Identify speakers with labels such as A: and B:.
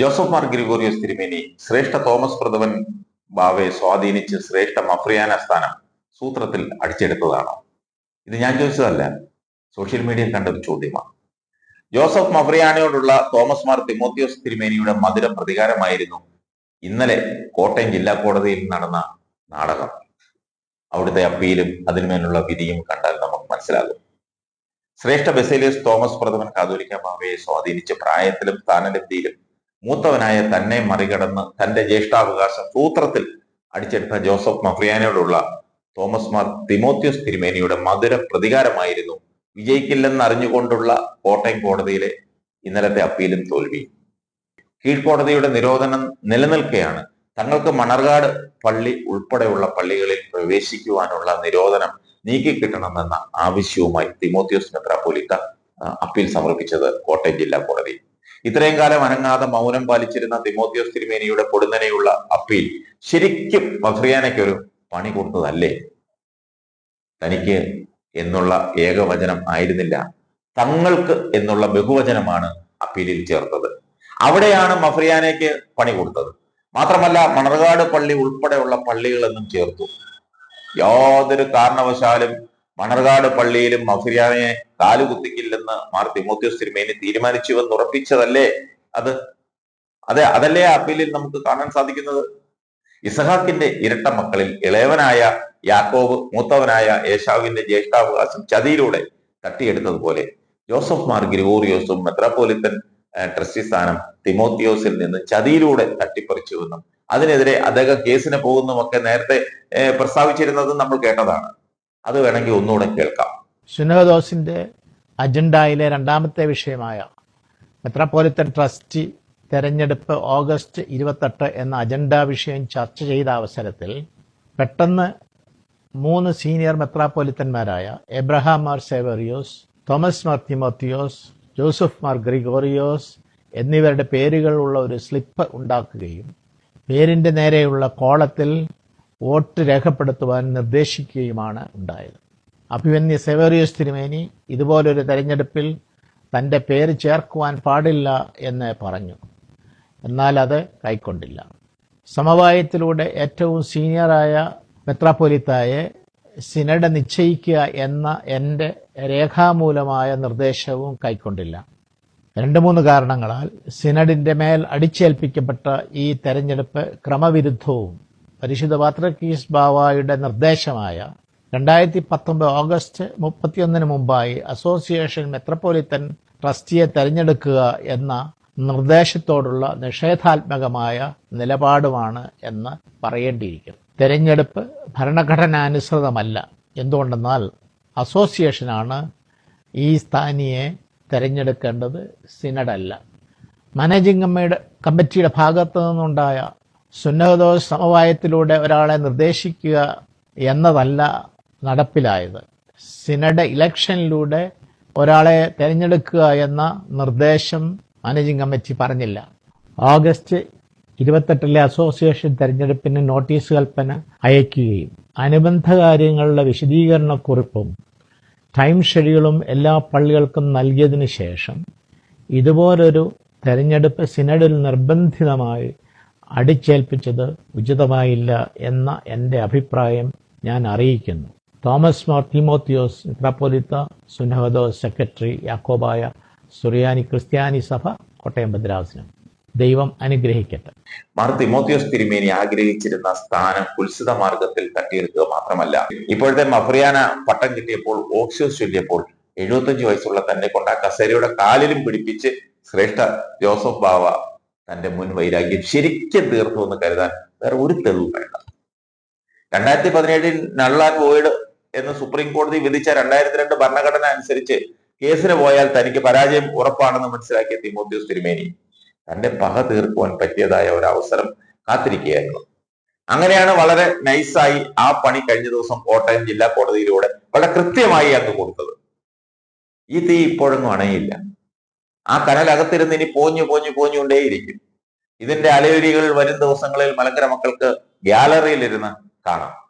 A: Joseph Mar Gregorios തിരുമേനി ശ്രേഷ്ഠ Thomas പ്രഥമൻ ബാവയെ സ്വാധീനിച്ച് ശ്രേഷ്ഠ മഫ്രിയാന സ്ഥാനം സൂത്രത്തിൽ അടിച്ചെടുത്തതാണ്. ഇത് ഞാൻ ചോദിച്ചതല്ല സോഷ്യൽ മീഡിയയിൽ കണ്ട ഒരു ചോദ്യമാണ്. ജോസഫ് മഫ്രിയാനയോടുള്ള തോമസ് മാർ തിമോത്തിയോസ് തിരുമേനിയുടെ മധുര പ്രതികാരമായിരുന്നു ഇന്നലെ കോട്ടയം ജില്ലാ കോടതിയിൽ നടന്ന നാടകം. അവിടുത്തെ അപ്പീലും അതിന്മേലുള്ള വിധിയും കണ്ടാൽ നമുക്ക് മനസ്സിലാകും. ശ്രേഷ്ഠ ബെസേലിയസ് തോമസ് പ്രഥമൻ കാതോലിക്ക ബാവയെ സ്വാധീനിച്ച് പ്രായത്തിലും സ്ഥാനലബ്ധിയിലും മൂത്തവനായ തന്നെ മറികടന്ന് തന്റെ ജ്യേഷ്ഠാവകാശം സൂത്രത്തിൽ അടിച്ചെടുത്ത ജോസഫ് മഫ്രിയാനോടുള്ള തോമസ് മാർ തിമോത്യോസ് തിരുമേനിയുടെ മധുര പ്രതികാരമായിരുന്നു വിജയിക്കില്ലെന്ന് അറിഞ്ഞുകൊണ്ടുള്ള കോട്ടയം കോടതിയിലെ ഇന്നലത്തെ അപ്പീലും തോൽവി കീഴ്ക്കോടതിയുടെ നിരോധനം നിലനിൽക്കെയാണ് തങ്ങൾക്ക് മണർകാട് പള്ളി ഉൾപ്പെടെയുള്ള പള്ളികളിൽ പ്രവേശിക്കുവാനുള്ള നിരോധനം നീക്കിക്കിട്ടണമെന്ന ആവശ്യവുമായി തിമോത്യോസ് മെത്രാപ്പൊലിത്ത അപ്പീൽ സമർപ്പിച്ചത് കോട്ടയം ജില്ലാ കോടതി. ഇത്രയും കാലം അനങ്ങാതെ മൗനം പാലിച്ചിരുന്ന തിമോത്യോസ് തിരുമേനിയുടെ പൊടുന്നനെയുള്ള അപ്പീൽ ശരിക്കും മഫ്രിയാനയ്ക്കൊരു പണി കൊടുത്തതല്ലേ? തനിക്ക് എന്നുള്ള ഏകവചനം ആയിരുന്നില്ല. തങ്ങൾക്ക് എന്നുള്ള ബഹുവചനമാണ് അപ്പീലിൽ ചേർത്തത്. അവിടെയാണ് മഫ്രിയാനയ്ക്ക് പണി കൊടുത്തത്. മാത്രമല്ല മണർകാട് പള്ളി ഉൾപ്പെടെയുള്ള പള്ളികളെന്നും ചേർത്തു. യാതൊരു കാരണവശാലും മണർകാട് പള്ളിയിലും മഫ്രിയാനെ കാലുകുത്തിക്കില്ലെന്ന് മാർ തിമോത്യോസ് തിരുമേനി തീരുമാനിച്ചുവെന്ന് ഉറപ്പിച്ചതല്ലേ അത്? അതെ അതല്ലേ അപ്പീലിൽ നമുക്ക് കാണാൻ സാധിക്കുന്നത്? ഇസഹാക്കിന്റെ ഇരട്ട മക്കളിൽ ഇളയവനായ യാക്കോബ് മൂത്തവനായ യേശാവിന്റെ ജ്യേഷ്ഠാവകാശം ചതിയിലൂടെ തട്ടിയെടുത്തതുപോലെ ജോസഫ് മാർ ഗ്രിഗോറിയോസും മെത്രാപ്പോലിത്തൻ ട്രസ്റ്റി സ്ഥാനം തിമോത്തിയോസിൽ നിന്ന് ചതിയിലൂടെ തട്ടിപ്പറിച്ചുവെന്നും അതിനെതിരെ അദ്ദേഹം കേസിന് പോകുന്നുമൊക്കെ നേരത്തെ പ്രസ്താവിച്ചിരുന്നത് നമ്മൾ കേട്ടതാണ്. അത് വേണമെങ്കിൽ ഒന്നുകൂടെ കേൾക്കാം.
B: സുനഹദോസിന്റെ അജണ്ടയിലെ രണ്ടാമത്തെ വിഷയമായ മെത്രാപ്പോലിത്തൻ ട്രസ്റ്റ് തെരഞ്ഞെടുപ്പ് ഓഗസ്റ്റ് ഇരുപത്തെട്ട് എന്ന അജണ്ട വിഷയം ചർച്ച ചെയ്ത അവസരത്തിൽ പെട്ടെന്ന് മൂന്ന് സീനിയർ മെത്രാപ്പോലിത്തന്മാരായ എബ്രഹാം മാർ സേവറിയോസ് തോമസ് മാർ തിമോത്തിയോസ് ജോസഫ് മാർ ഗ്രിഗോറിയോസ് എന്നിവരുടെ പേരുകളുള്ള ഒരു സ്ലിപ്പ് ഉണ്ടാക്കുകയും പേരിന്റെ നേരെയുള്ള കോളത്തിൽ വോട്ട് രേഖപ്പെടുത്തുവാൻ നിർദ്ദേശിക്കുകയുമാണ് ഉണ്ടായത്. അഭിമന്യ സെവേറിയസ് തിരുമേനി ഇതുപോലൊരു തെരഞ്ഞെടുപ്പിൽ തന്റെ പേര് ചേർക്കുവാൻ പാടില്ല എന്ന് പറഞ്ഞു. എന്നാൽ അത് കൈക്കൊണ്ടില്ല. സമവായത്തിലൂടെ ഏറ്റവും സീനിയറായ മെത്രാപ്പൊലിത്തായെ സിനഡ് നിശ്ചയിക്കുക എന്ന എന്റെ രേഖാമൂലമായ നിർദ്ദേശവും കൈക്കൊണ്ടില്ല. രണ്ട് മൂന്ന് കാരണങ്ങളാൽ സിനഡിന്റെ മേൽ അടിച്ചേൽപ്പിക്കപ്പെട്ട ഈ തെരഞ്ഞെടുപ്പ് ക്രമവിരുദ്ധവും പരിശുദ്ധ പാത്രക്കീസ് ബാവായുടെ നിർദ്ദേശമായ രണ്ടായിരത്തി പത്തൊമ്പത് ഓഗസ്റ്റ് മുപ്പത്തിയൊന്നിന് മുമ്പായി അസോസിയേഷൻ മെത്രപ്പോലിത്തൻ ട്രസ്റ്റിയെ തെരഞ്ഞെടുക്കുക എന്ന നിർദ്ദേശത്തോടുള്ള നിഷേധാത്മകമായ നിലപാടുമാണ് എന്ന് പറയേണ്ടിയിരിക്കുന്നു. തെരഞ്ഞെടുപ്പ് ഭരണഘടനാനുസൃതമല്ല എന്തുകൊണ്ടെന്നാൽ അസോസിയേഷനാണ് ഈ സ്ഥാനിയെ തെരഞ്ഞെടുക്കേണ്ടത് സിനഡല്ല. മാനേജിംഗ് കമ്മിയുടെ കമ്മിറ്റിയുടെ ഭാഗത്തു നിന്നുണ്ടായ സുന്നഹദോ സമവായത്തിലൂടെ ഒരാളെ നിർദ്ദേശിക്കുക എന്നതല്ല നടപ്പിലായത്. സിനഡ് ഇലക്ഷനിലൂടെ ഒരാളെ തിരഞ്ഞെടുക്കുക എന്ന നിർദ്ദേശം മാനേജിംഗ് കമ്മിറ്റി പറഞ്ഞില്ല. ഓഗസ്റ്റ് ഇരുപത്തെട്ടിലെ അസോസിയേഷൻ തെരഞ്ഞെടുപ്പിന് നോട്ടീസ് കൽപ്പന അയക്കുകയും അനുബന്ധ കാര്യങ്ങളുടെ വിശദീകരണക്കുറിപ്പും ടൈം ഷെഡ്യൂളും എല്ലാ പള്ളികൾക്കും നൽകിയതിനു ശേഷം ഇതുപോലൊരു തെരഞ്ഞെടുപ്പ് സിനഡിൽ നിർബന്ധിതമായി അടിച്ചേൽപ്പിച്ചത് ഉചിതമായില്ല എന്ന എന്റെ അഭിപ്രായം ഞാൻ അറിയിക്കുന്നു. തോമസ് മാർ തിമോത്തിയോസ് മെത്രാപ്പൊലിത്ത സുനഹദോ സെക്രട്ടറി യാക്കോബായ സുറിയാനി ക്രിസ്ത്യാനി സഭ കോട്ടയം ഭദ്രാസനം. ദൈവം അനുഗ്രഹിക്കട്ടെ.
A: മാർ തിമോത്തിയോസ് തിരുമേനി ആഗ്രഹിച്ചിരുന്ന സ്ഥാനം കുൽസിത മാർഗത്തിൽ തട്ടിയെടുക്കുക മാത്രമല്ല. ഇപ്പോഴത്തെ മഫ്രിയാന പട്ടം കിട്ടിയപ്പോൾ ഓക്സിയോസ് ചൊല്ലിയപ്പോൾ എഴുപത്തഞ്ച് വയസ്സുള്ള തന്നെ കൊണ്ട് ആ കസേരയുടെ കാലിലും പിടിപ്പിച്ച് ശ്രേഷ്ഠ ജോസഫ് ബാവ തന്റെ മുൻ വൈരാഗ്യം ശരിക്കും തീർത്തു എന്ന് കരുതാൻ വേറെ ഒരു തെളിവ് വേണ്ട. രണ്ടായിരത്തി പതിനേഴിൽ നള്ളാൻ വോയിഡ് എന്ന് സുപ്രീം കോടതി വിധിച്ച രണ്ടായിരത്തി രണ്ട് ഭരണഘടന അനുസരിച്ച് കേസിന് പോയാൽ തനിക്ക് പരാജയം ഉറപ്പാണെന്ന് മനസ്സിലാക്കിയ തിമോത്യൂസ് തിരുമേനി തന്റെ പക തീർക്കുവാൻ പറ്റിയതായ ഒരു അവസരം കാത്തിരിക്കുകയായിരുന്നു. അങ്ങനെയാണ് വളരെ നൈസായി ആ പണി കഴിഞ്ഞ ദിവസം കോട്ടയം ജില്ലാ കോടതിയിലൂടെ വളരെ കൃത്യമായി അങ്ങ് കൊടുത്തത്. ഈ തീ ഇപ്പോഴൊന്നും അണയില്ല. ആ കനലകത്തിരുന്ന് ഇനി പോഞ്ഞു പോഞ്ഞു പോഞ്ഞുകൊണ്ടേയിരിക്കും. ഇതിന്റെ അലയൊലികൾ വരും ദിവസങ്ങളിൽ മലങ്കര മക്കൾക്ക് ഗ്യാലറിയിലിരുന്ന് കാണാം.